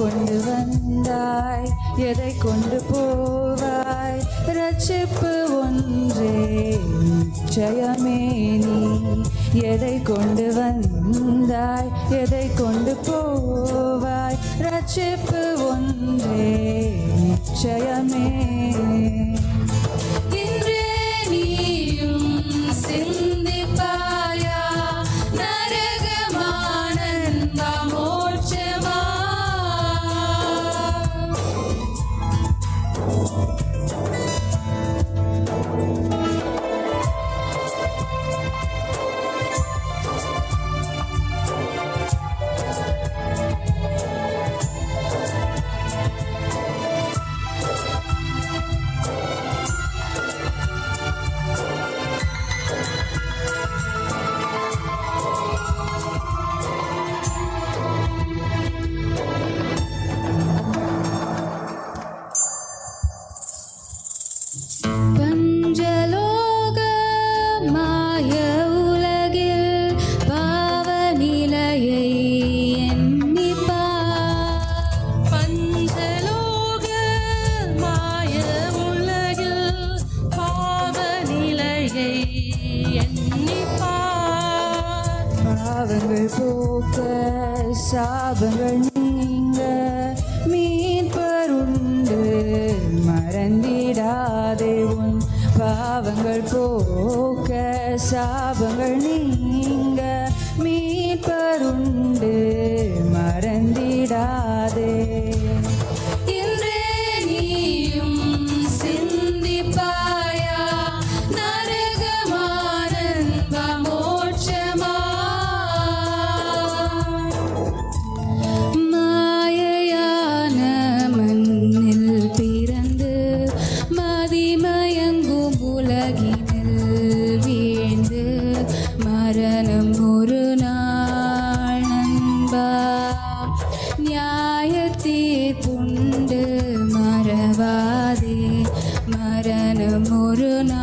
கொண்டு வந்தாய் எதை கொண்டு போவாய்? ரட்சிப்பு ஒன்றே நிச்சயமே நீ. எதை கொண்டு வந்தாய் எதை கொண்டு போவாய்? ரட்சிப்பு ஒன்றே நிச்சயமே பாவங்கள் போக்க சாபங்கள் நீங்க மீட்பருண்டு மறந்திடாதே உன் பாவங்கள் போக்க சாபங்கள் நீங்க மீட்பருண்டு மரணம் ஒரு நாள்